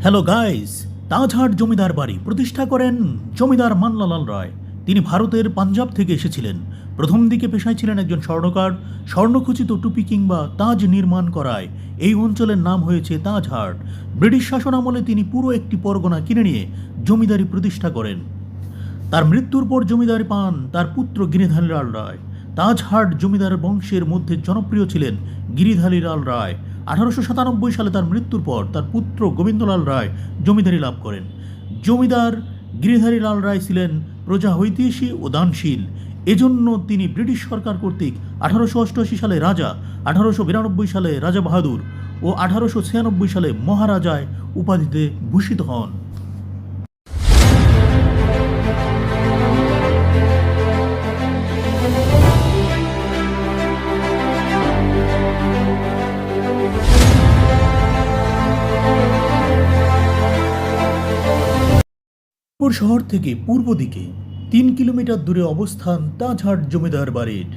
Hello guys Tajhat জমিদার বাড়ি প্রতিষ্ঠা করেন জমিদার মান্নালাল রায়। তিনি ভারতের পাঞ্জাব থেকে এসেছিলেন। প্রথম দিকে পেশায় ছিলেন একজন স্বর্ণকার, স্বর্ণখচিত টুপি কিংবা তাজ নির্মাণ করায়। এই অঞ্চলের নাম হয়েছে তাজহাট। ব্রিটিশ শাসন আমলে তিনি পুরো একটি পরগনা কিনে নিয়ে জমিদারি প্রতিষ্ঠা করেন। তার মৃত্যুর পর জমিদারি পান তার পুত্র গিরিধারী লাল রায়। তাজহাট জমিদার বংশের মধ্যে জনপ্রিয় ছিলেন গিরিধারী লাল রায়। আঠারোশো সাতানব্বই সালে তার মৃত্যুর পর তার পুত্র গোবিন্দলাল রায় জমিদারি লাভ করেন। জমিদার গিরিধারী লাল রায় ছিলেন প্রজা ঐতিহাসী ও দানশীল। এজন্য তিনি ব্রিটিশ সরকার কর্তৃক আঠারোশো অষ্টআশি সালে রাজা, আঠারোশো বিরানব্বই সালে রাজা বাহাদুর ও আঠারোশো ছিয়ানব্বই সালে মহারাজায় উপাধিতে ভূষিত হন। মিরপুর শহর থেকে পূর্ব দিকে তিন কিলোমিটার দূরে অবস্থান তাজহাট জমিদার বাড়ির।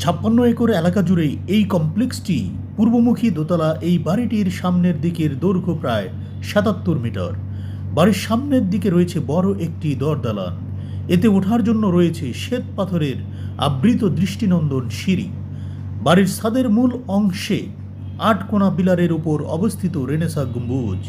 ছাপ্পান্ন একর এলাকা জুড়ে এই কমপ্লেক্সটি পূর্বমুখী দোতলা এই বাড়িটির সামনের দিকের দৈর্ঘ্য প্রায় সাতাত্তর মিটার। বাড়ির সামনের দিকে রয়েছে বড় একটি দরদালান। এতে ওঠার জন্য রয়েছে শ্বেত পাথরের আবৃত দৃষ্টিনন্দন সিঁড়ি। বাড়ির ছাদের মূল অংশে আট কোনা পিলারের উপর অবস্থিত রেনেসা গম্বুজ।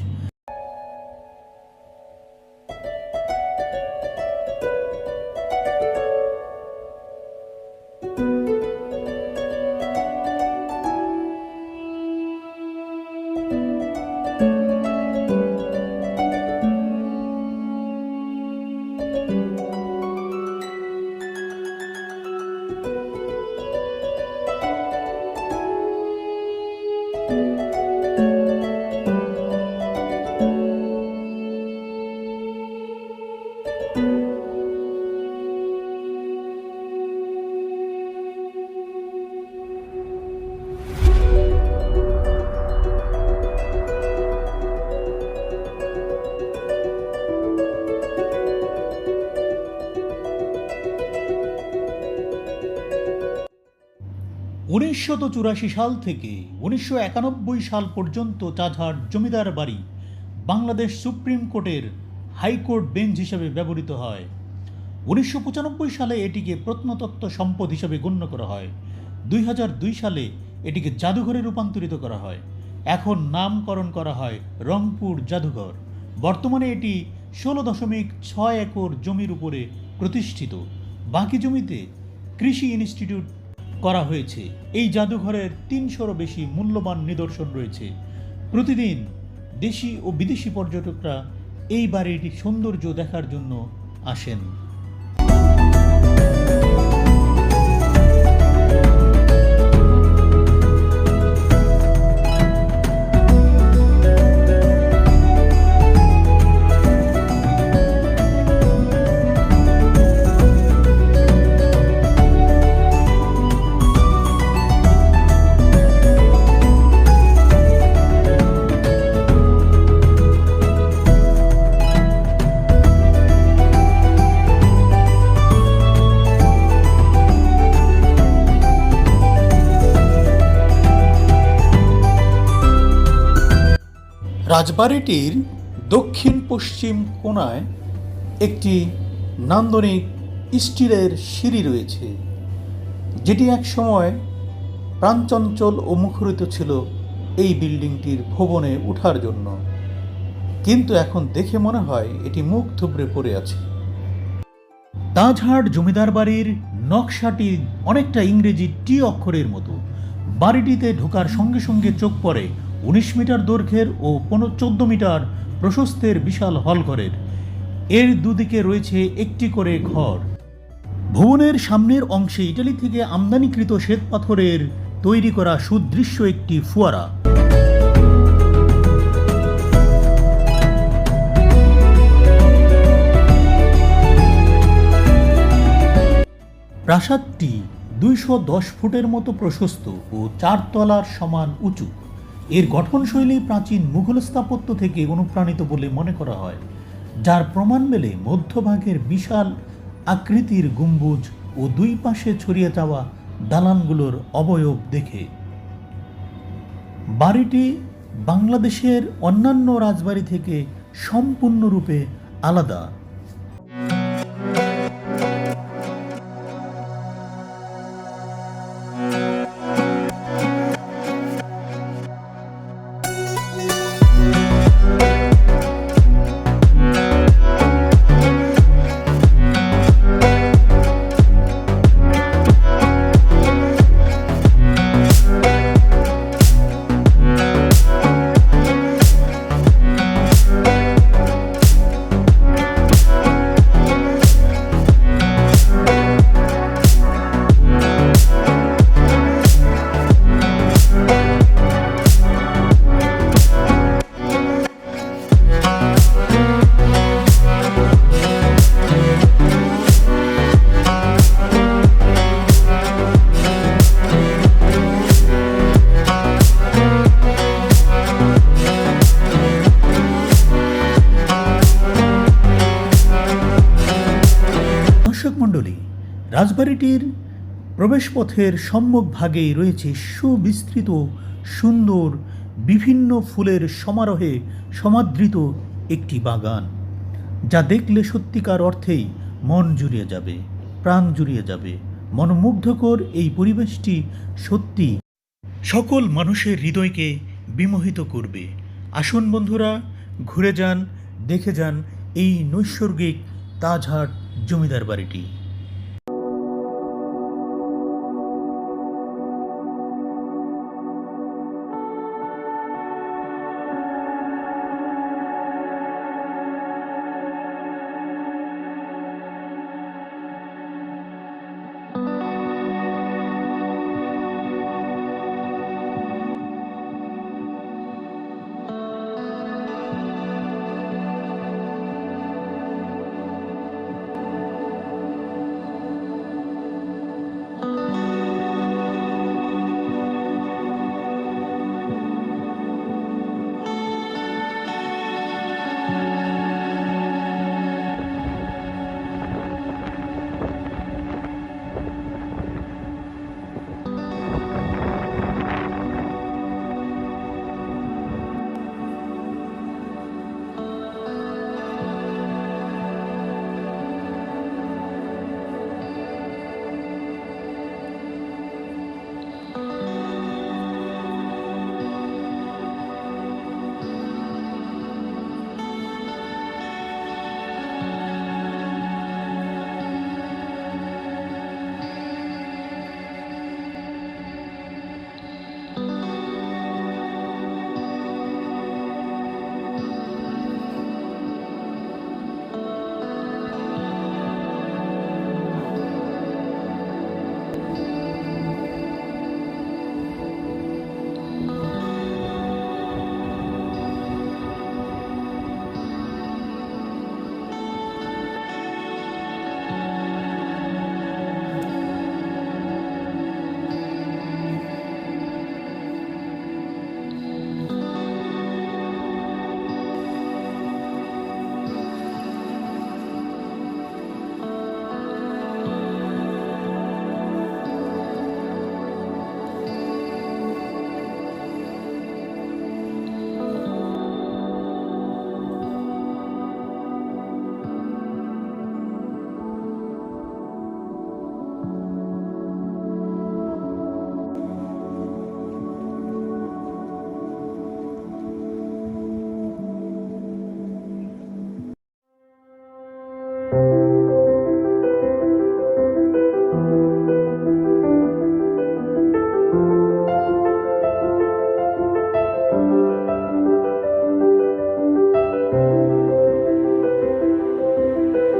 উনিশশো চুরাশি সাল থেকে উনিশশো একানব্বই সাল পর্যন্ত চাঝার জমিদার বাড়ি বাংলাদেশ সুপ্রিম কোর্টের হাইকোর্ট বেঞ্চ হিসেবে ব্যবহৃত হয়। উনিশশো পঁচানব্বই সালে এটিকে প্রত্নতত্ত্ব সম্পদ হিসেবে গণ্য করা হয়। দুই হাজার দুই সালে এটিকে জাদুঘরে রূপান্তরিত করা হয়। এখন নামকরণ করা হয় রংপুর জাদুঘর। বর্তমানে এটি ষোলো দশমিক ছয় একর জমির উপরে প্রতিষ্ঠিত। বাকি জমিতে কৃষি ইনস্টিটিউট করা হয়েছে। এই জাদুঘরের তিনশোরও বেশি মূল্যবান নিদর্শন রয়েছে। প্রতিদিন দেশি ও বিদেশি পর্যটকরা এই বাড়িটির সৌন্দর্য দেখার জন্য আসেন। রাজবাড়িটির দক্ষিণ পশ্চিম কোণায় একটি নান্দনিক স্টিলের সিঁড়ি রয়েছে, যেটি এক সময় প্রাণচঞ্চল ও মুখরিত ছিল এই বিল্ডিংটির ভবনে ওঠার জন্য। কিন্তু এখন দেখে মনে হয় এটি মুখ থুবড়ে পড়ে আছে। তাজহাট জমিদার বাড়ির নকশাটি অনেকটা ইংরেজি টি অক্ষরের মতো। বাড়িটিতে ঢোকার সঙ্গে সঙ্গে চোখ পড়ে উনিশ মিটার দৈর্ঘ্যের ও পনেরো চোদ্দ মিটার প্রশস্তের বিশাল হলঘরের। এর দুদিকে রয়েছে একটি করে ঘর। ভবনের সামনের অংশে ইটালি থেকে আমদানিকৃত শ্বেত পাথরের তৈরি করা সুদৃশ্য একটি ফুয়ারা। প্রাসাদটি দুইশো দশ ফুটের মতো প্রশস্ত ও চার তলার সমান উঁচু। এর গঠনশৈলী প্রাচীন মুঘল স্থাপত্য থেকে অনুপ্রাণিত বলে মনে করা হয়, যার প্রমাণ মেলে মধ্যভাগের বিশাল আকৃতির গম্বুজ ও দুই পাশে ছড়িয়ে যাওয়া দালানগুলোর অবয়ব দেখে। বাড়িটি বাংলাদেশের অন্যান্য রাজবাড়ি থেকে সম্পূর্ণরূপে আলাদা। প্রবেশপথের সম্মুখ ভাগেই রয়েছে সুবিস্তৃত, সুন্দর, বিভিন্ন ফুলের সমারোহে সমাদৃত একটি বাগান, যা দেখলে সত্যিকার অর্থেই মন জুড়িয়ে যাবে, প্রাণ জুড়িয়ে যাবে। মনোমুগ্ধকর এই পরিবেশটি সত্যি সকল মানুষের হৃদয়কে বিমোহিত করবে। আসুন বন্ধুরা, ঘুরে যান, দেখে যান এই নৈসর্গিক তাজহাট জমিদার বাড়িটি।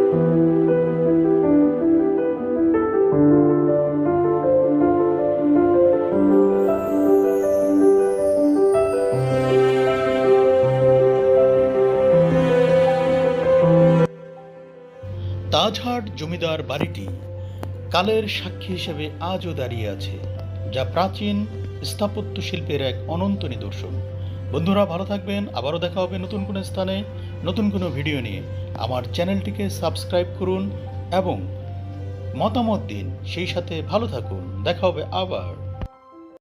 তাজহাট জমিদার বাড়িটি কালের সাক্ষী হিসেবে আজও দাঁড়িয়ে আছে, যা প্রাচীন স্থাপত্য শিল্পের এক অনন্ত নিদর্শন। বন্ধুরা, ভালো থাকবেন, আবারও দেখা হবে নতুন কোনো স্থানে। নতুন কোনো ভিডিও নিয়ে আমার চ্যানেলটিকে সাবস্ক্রাইব করুন এবং মতামত দিন। সেই সাথে ভালো থাকুন। দেখা হবে আবার।